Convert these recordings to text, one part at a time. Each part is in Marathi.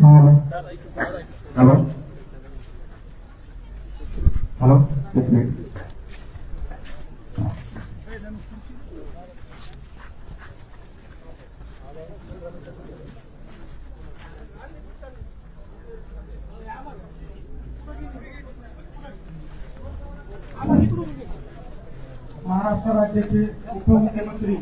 हॅलो हॅलो हॅलो एक मिनिट महाराष्ट्र राज्याचे उपमुख्यमंत्री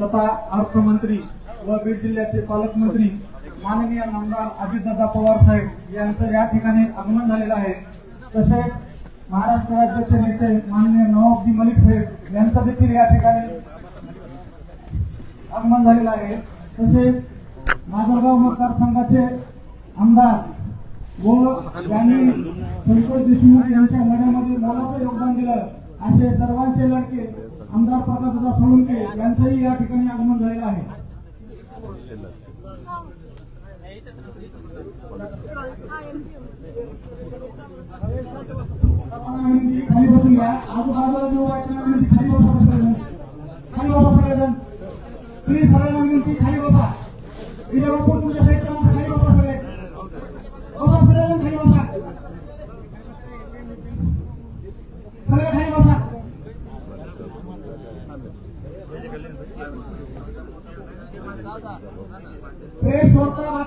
तथा अर्थमंत्री व बीड जिल्ह्याचे पालकमंत्री माननीय आमदार अजितदादा पवार साहेब यांचं या ठिकाणी आगमन झालेलं आहे. तसेच महाराष्ट्र राज्याचे नेते माननीय नवाबजी मलिक साहेब यांचं देखील या ठिकाणी आगमन झालेलं आहे. तसेच माजलगाव मतदारसंघाचे आमदार व यांनी संतोष देशमुख यांच्या लढ्यामध्ये मोलाचं योगदान दिलं. असे सर्वांचे लढके आमदार प्रकाशदादा सोळुंके यांचंही या ठिकाणी आगमन झालेलं आहे. सर्वांना विनंती खाली बसून घ्या आजूबाजूला जो वाटणार विनंती खाली बसा सगळेजण. खाली बसा सगळेजण प्लीज सगळ्यांना विनंती खाली बसा विजय बापू तुमच्या साईडला बसा, खाली बसा सगळे बसा सगळेजण खाली बसा सगळे खाली बसा प्रेस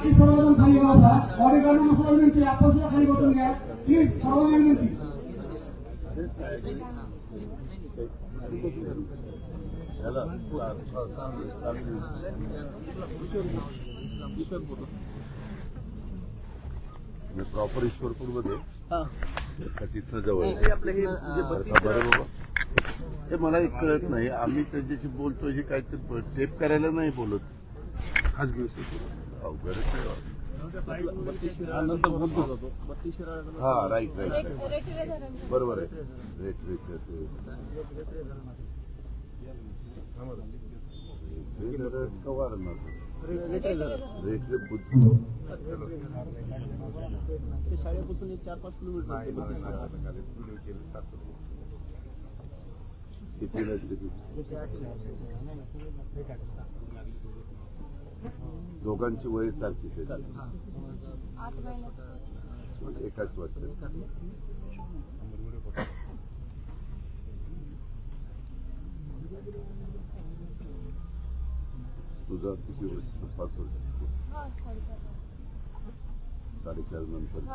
बाकी सर्वजण खाली बसा. बॉडीगार्डना सुद्धा विनंती आपण सुद्धा खाली बसून घ्या. प्लीज सर्वांना विनंती. प्रॉपर ईश्वरपूरमध्ये का तिथनं जवळ आहे? आपलं हे जे बरं का, बरं बाबा. हे मला एक कळत नाही. आम्ही त्याच्याशी बोलतो हे काय ते टेप करायला नाही बोलत. खाजगी हा राईट राईट बरोबर आहे. रेट रेट रेट बुद्धी ते शाळेपासून एक चार पाच किलोमीटर किती दोघांची वय सारखी एकाच वर्ष तुझा किती वर्ष? पाच वर्ष. हा साडेचार नंतर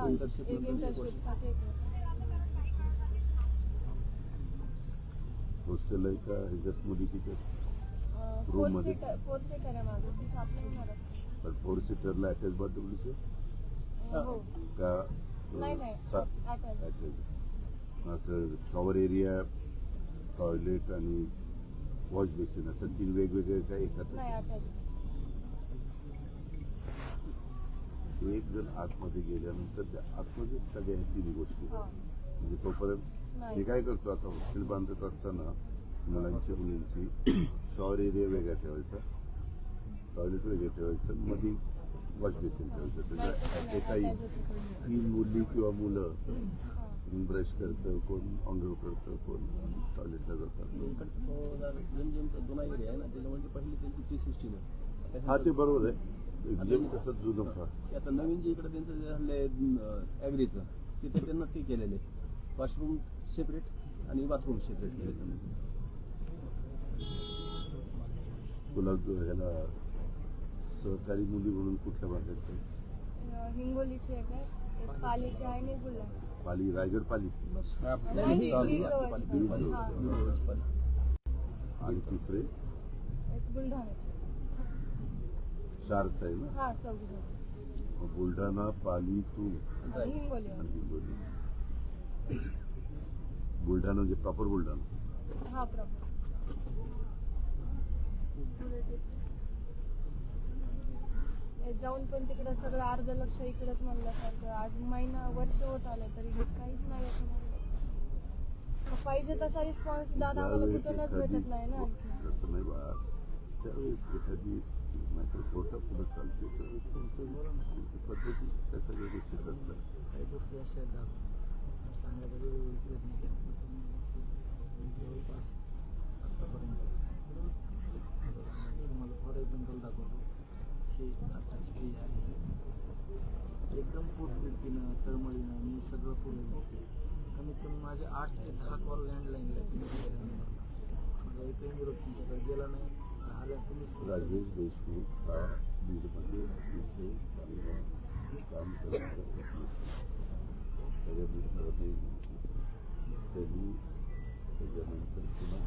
हॉस्टेल आहे का? ह्याच्यात मुली किती असतात? Room मध्ये? फोर सीटर आहे माझं तिथं आपलं होणार असतं. पण फोर सीटरला अटॅच बाथरूमचे हो का नाही नाही attached. अटॅच असं शॉवर एरिया टॉयलेट आणि वॉश बेसिन असं तीन वेगवेगळे काय एकाच नाही attached. एक जण आतमध्ये गेल्यानंतर त्या आतमध्ये सगळ्या ह्या तिन्ही गोष्टी हा म्हणजे तोपर्यंत मी नाही काय करतो आता हॉस्टेल बांधत असताना मुलांची मुलींची शॉवर एरिया वेगळा ठेवायचा. टॉयलेट वेगळं ठेवायचं. मध्ये वॉश बेसिन ठेवायचं. नाही, तसं त्याच्या तीन मुली किंवा मुलं कोण ब्रश करतं कोण अंघोळ करतं कोण टॉयलेटला जातात. एरिया आहे ना पहिली त्यांची ती सिस्टीम आहे हा ते बरोबर आहे. जेम तसंच जुनं फार. आता नवीन जे इकडे त्यांचं जे हल्ले ॲग्रीचं तिथे त्यांना ते केलेले वॉशरूम सेपरेट आणि बाथरूम सेपरेट केले त्यांनी तुला ह्याला सहकारी मुली म्हणून कुठल्या भागात आहे? हिंगोलीची एक पालीची. आहे आणि बुलढाणा पाली रायगड पाली? नाही, ही जवळची. हा. आणि तिसरे? एक बुलढाण्याची. चारच आहे ना? हा चौघी जण. मग बुलढाणा पाली तू? आणि हिंगोली. आणि हिंगोली. बुलढाणा म्हणजे प्रॉपर बुलढाणा. हा प्रॉपर जाऊन पण तिकडं सगळं अर्ध लक्ष इकडेच म्हणल्यासारखं आज महिना वर्ष होत आले तरी काहीच नाही याच्यामध्ये पाहिजे तसा रिस्पॉन्स दादा आम्हाला कुठूनच भेटत नाही ना आणखी. तसं नाही बा त्यावेळेस एखादी नाहीतर खोटं पुढे चालते त्यावेळेस त्यांचं पद्धती त्या सगळ्या गोष्टी चालतात. काही गोष्टी अशा आहेत सांगायचा वेळोवेळी प्रयत्न केला पण जवळपास आतापर्यंत. तुम्हाला फॉर एक्झाम्पल दाखवतो. ही आत्ताची फी आहे. एकदम पोटतिडकीनं तळमळीनं मी सगळं पुढे कमीत कमी माझे आठ ते दहा कॉल लँडलाईनला तुम्ही माझा एकही निरोप तुमच्याकडे गेला नाही आल्या तुम्हीच राजेश देशमुख हा बीडमध्ये अतिशय चांगला काम करणारा व्यक्ती आहे. सगळ्या बीडमध्ये त्यांनी त्याच्यानंतर पुन्हा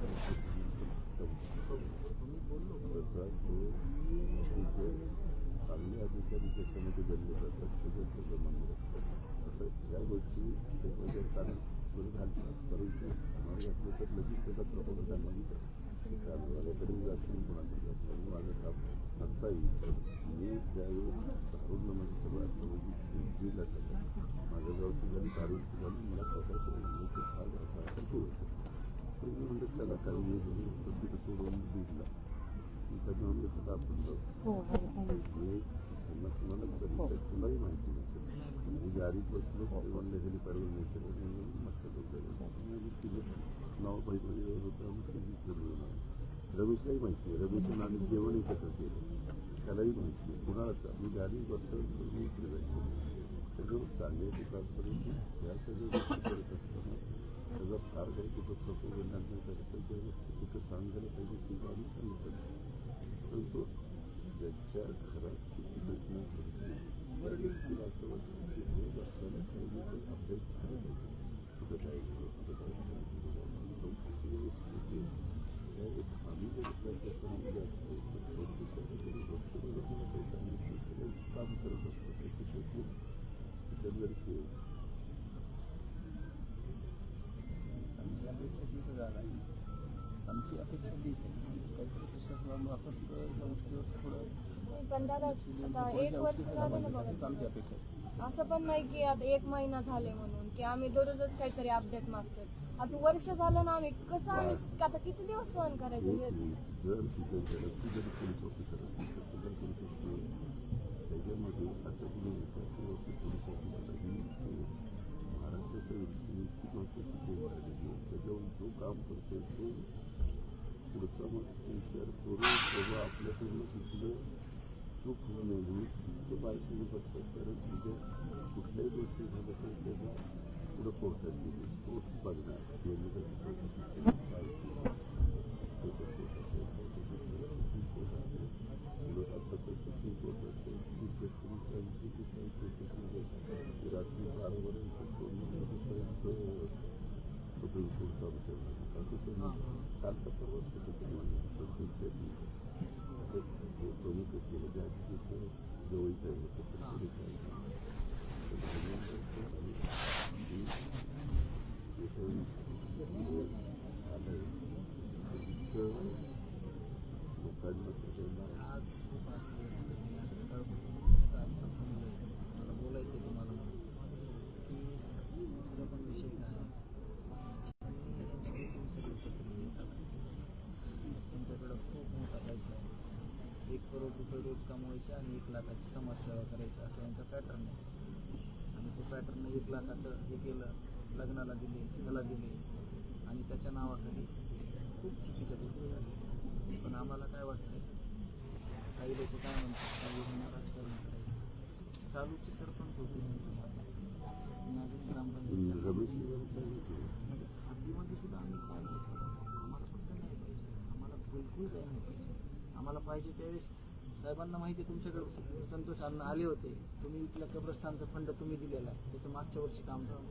तुम्ही बोललो तसा तो अतिशय चांगले अधिकारी त्याच्यामध्ये गणले जातात त्याच्यात मंदिर मन असं ज्या गोष्टी कारण थोडं घालतात परंतु आम्हाला घातलं तर लगेच त्याचा प्रभाव त्यांना चालू जातील कोणाकडे जातील आणि माझं काम करता येईल मी त्यावेळेस दारूला माझी सगळं आत्मवधी माझ्या गावची झाली दारूची झाली मला प्रशासन मी असा तो असेल तर मी म्हणजे त्याला काय मी तिथं सोडून दिला त्याच्या त्याला आपण त्यांना तुम्हाला तुलाही माहिती नसेल मी गाडीत बसलो म्हणलं पाहिजे नसेल लक्षात होतं नाव पाहिजे होतं रमेशलाही माहिती आहे रमेशचं नाव जेवण एकत्र केलं त्यालाही माहिती आहे. कुणालाच मी गाडीत बसलो मी इकडे जायचो सगळं सांगायचं तात्पर्य या सगळ्या गोष्टी करत असताना त्याचा फार काही कुठं प्रपोगंडा नाही करत त्या गोष्टी कुठं सांग पाहिजे ती आम्ही सांगितलं परंतु ज्याच्या घरात किती घटना घडते त्या व्यक्तीला असं वाटतं की रोज आपल्याला काही ना काही अपडेट झालं पाहिजे कुठं काय झालं कुठं काय झालं कुठं काय झालं चौकशी व्यवस्थित होते त्यावेळेस आम्ही जर प्रशासनामध्ये असतो तर चौकशीसाठी तरी लक्ष वगैरे दिलं पाहिजे आणि ते सगळं काम करत असतो त्याचे शेवटी त्याच्यात जर ते आमची अपेक्षा तीच झाला आमची अपेक्षा पण दादा आता एक वर्ष झालं ना बघा. असं पण नाही की आता एक महिना झाले म्हणून की आम्ही दररोजच काहीतरी अपडेट मागतो आता वर्ष झालं ना आम्ही कसं आम्ही आता किती दिवस सहन करायचं? हे जर तिथे घरातली जरी पोलीस ऑफिसर असेल तर सुद्धा करू शकतो त्याच्यामध्ये असं कुणी येतं की वरती पोलीस ऑफिसर ही महाराष्ट्राच्या इतकी महत्वाची टीम आहे. त्याच्यावर जो काम करतोय तो पुढचा मग विचार करून तेव्हा आपल्याकडनं कुठलं चूक होऊ नये म्हणून तो बायकोने बघतात कारण तुझ्या कुठल्याही गोष्टी झाल्या तर त्याचा पुढं पोहोचत गेली सत्य स्टेटमेंट प्रमुख केलं त्या तिथं जवळचं आहे होतं तर पुढे काय झालंय इतकं लोकांना सगळ्यांना आज खूप असले मी आज सकाळपासून आता थांबलोय मला बोलायचं आहे तुम्हाला की दुसरा पण विषय काय आहे त्यांनी यांच्याकडून सगळे सक्रिय येतात त्यांच्याकडं खूप मोठा पैसा आहे एक करोड रुपये रोज कमवायचे आणि एक लाखाची समाजसेवा करायची असं यांचा पॅटर्न आहे. आणि तो पॅटर्न एक लाखाचं हे केलं लग्नाला दिले त्याला दिले. आणि त्याच्या नावाखाली खूप चुकीच्या गोष्टी झाल्या. पण आम्हाला काय वाटतं काही लोक काय म्हणतात? काही लोकांना राजकारण करायचं. चालूचे सरपंच होते मी अजून ग्रामपंचायत रमेश निवार सांगितलं म्हणजे हद्दीमध्ये सुद्धा आम्ही काय होतो? आम्हाला फक्त नाही पाहिजे आम्हाला बिलकुल काही नाही पाहिजे आम्हाला पाहिजे त्यावेळेस साहेबांना माहिती आहे तुमच्याकडे संतोष अण्णा आले होते. तुम्ही इथल्या कब्रस्थानचा फंड तुम्ही दिलेला आहे. त्याचं मागच्या वर्षी काम झालं.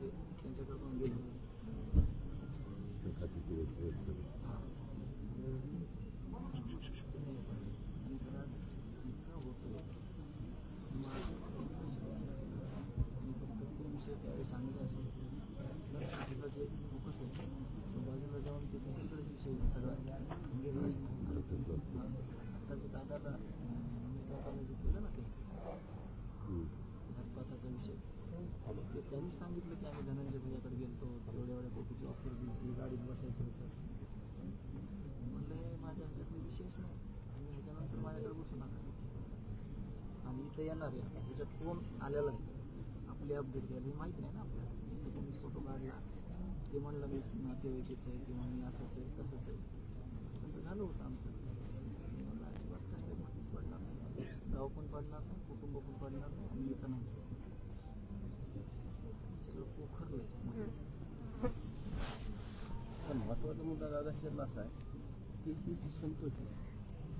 ते त्यांच्याकडून गेले. हां. फक्त विषय त्यावेळी सांगितले असते जे फोकस होतं बाजूला जाऊन ते दुसरीकडे विषय सगळा गेला असतं आता जे दादाला जे केलं ना ते घरपाताचा विषय. ते त्यांनी सांगितलं की आम्ही धनंजय भैयाकडे गेलतो एवढ्या एवढ्या कोटीची ऑफर दिली गाडीत बसायचं होतं. म्हणलं हे माझ्या ह्याच्यातले विषयच नाही. आणि ह्याच्यानंतर माझ्याकडे बसू नका. आणि इथं येणार आहे आता. ह्याच्यात कोण आलेला आहे? आपली अपडेट घ्यायला. हे माहीत नाही ना आपल्याला. इथं कोणी फोटो काढला ते म्हणलं मी नातेवाईकीचं आहे किंवा मी असंच आहे तसंच आहे. तसं झालं होतं आमचं मी म्हणलं अजिबात कसले माहिती पडणार नाही कुटुंब पण पडणार नाही आणि इथं नाही सगळं पोखरलं पण महत्त्वाचा मुद्दा दादा ह्याच्यातला असा आहे की ही जी संतोष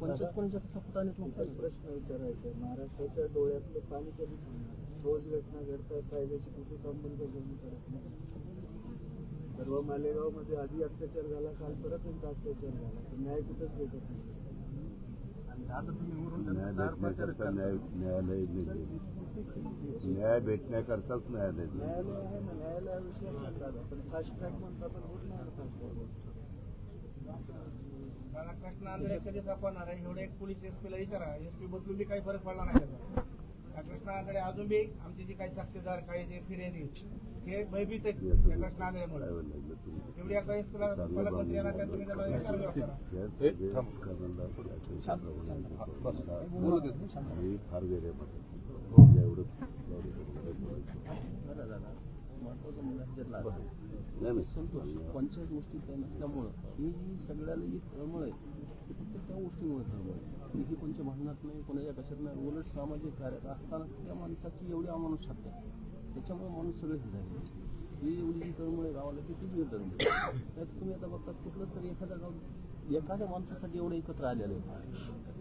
पंचायत सप्ताहाने एकच प्रश्न विचारायचा आहे. महाराष्ट्राच्या डोळ्यातलं पाणी कधी रोज घटना घडतात कायद्याची कुठेच अंमलबजावणी करत नाही. परवा मालेगावमध्ये आधी अत्याचार झाला काल परत एकदा अत्याचार झाला. न्याय कुठेच भेटत नाही आणि दादा तुम्ही वरून न्याय भेटण्याकरता न्याय न्यायालय नाही न्याय भेटण्याकरताच न्यायालय कृष्ण आंधळे कधी सापडणार आहे एवढे एक पोलीस एसपी ला विचारा. एसपी बदलून बी काही फरक पडला नाही कृष्ण आंधळे अजून बी आमचे जे काही साक्षीदार काही जे फिर्यादी हे भयभीत आहेत त्या कृष्ण आंधळेमुळे एवढी आता त्या तुम्ही त्याला विचार या फार महत्त्वाचा संतोष पंचायत गोष्टी काही नसल्यामुळं ही जी सगळ्याला जी तळमळ आहे ती फक्त त्या गोष्टीमुळे तळमळ आहे. ही कोणत्या भांडणात नाही कोणाच्या कशात नाही. उलट सामाजिक कार्यात असताना त्या माणसाची एवढी अमानुष आहे. त्याच्यामुळे माणूस सगळे हे झाले. ही एवढी जी तळमळ गावाला ती तीच तळमळ त्यात तुम्ही आता बघतात कुठलंच तरी एखाद्या गाव एखाद्या माणसासाठी एवढं एकत्र आलेलं आहे.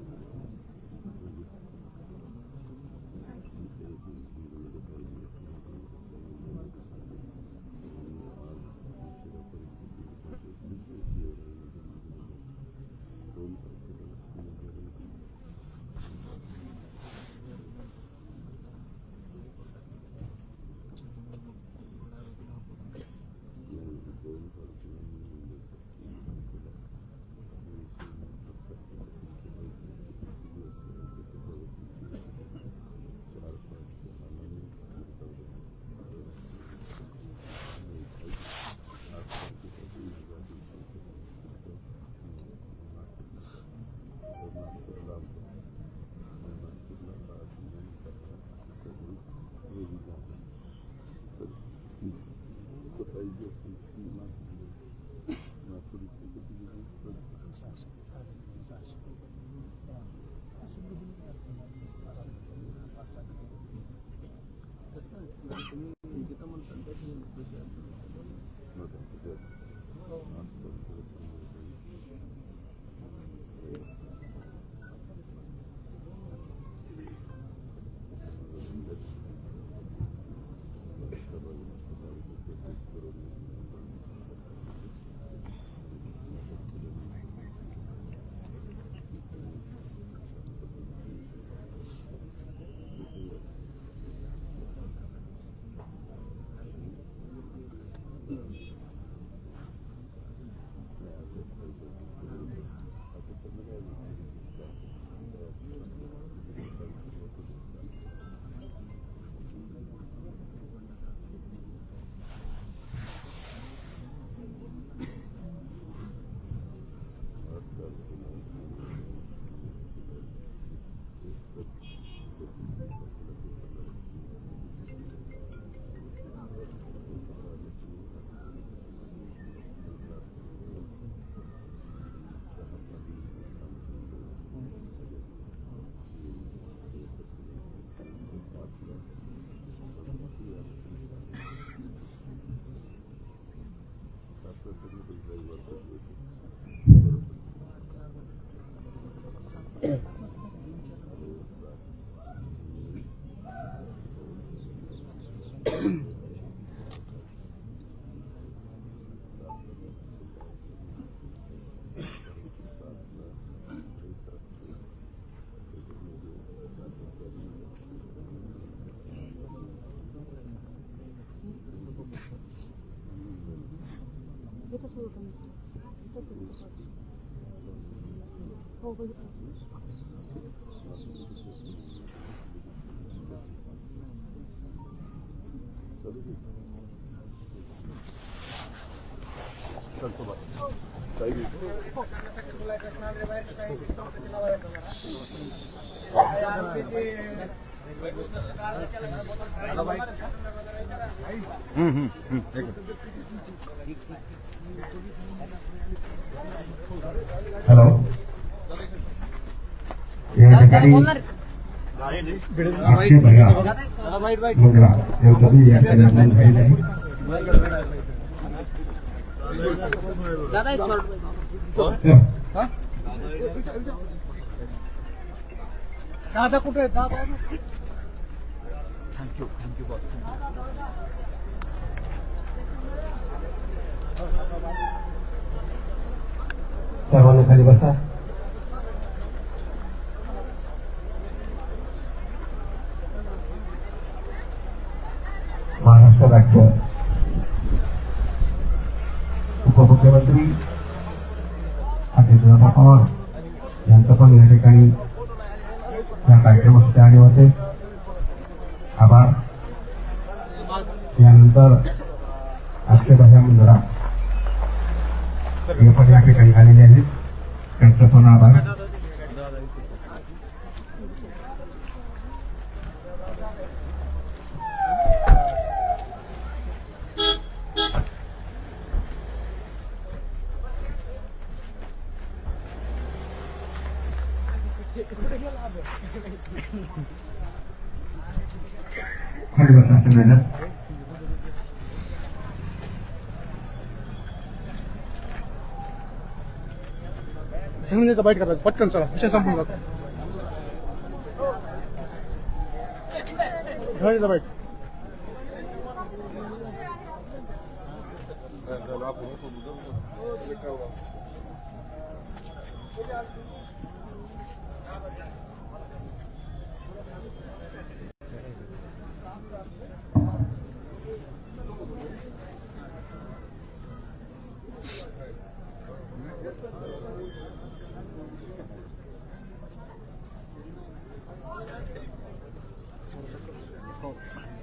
咳 हॅलो या ठिकाणी अक्षय भैया मुंद्रा हे सभी या ठिकाणी आगमन झालेले आहे चला. दादा कुठे आहेत? दादा सर्वांनी खाली बसा महाराष्ट्र राज्य उपमुख्यमंत्री अजितदादा पवार यांचं पण या ठिकाणी या कार्यक्रमासाठी आले होते आभार यानंतर अक्षयभाई मंदिरात हे पण या ठिकाणी आलेले आहेत. त्यांचं पण आभार. घेऊन यायचा बाईट करायचं. पटकन चला विषय संपून जातो. घेऊन यायचा बाईट. どうですか?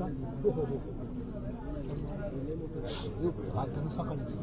か？よく相手の坂について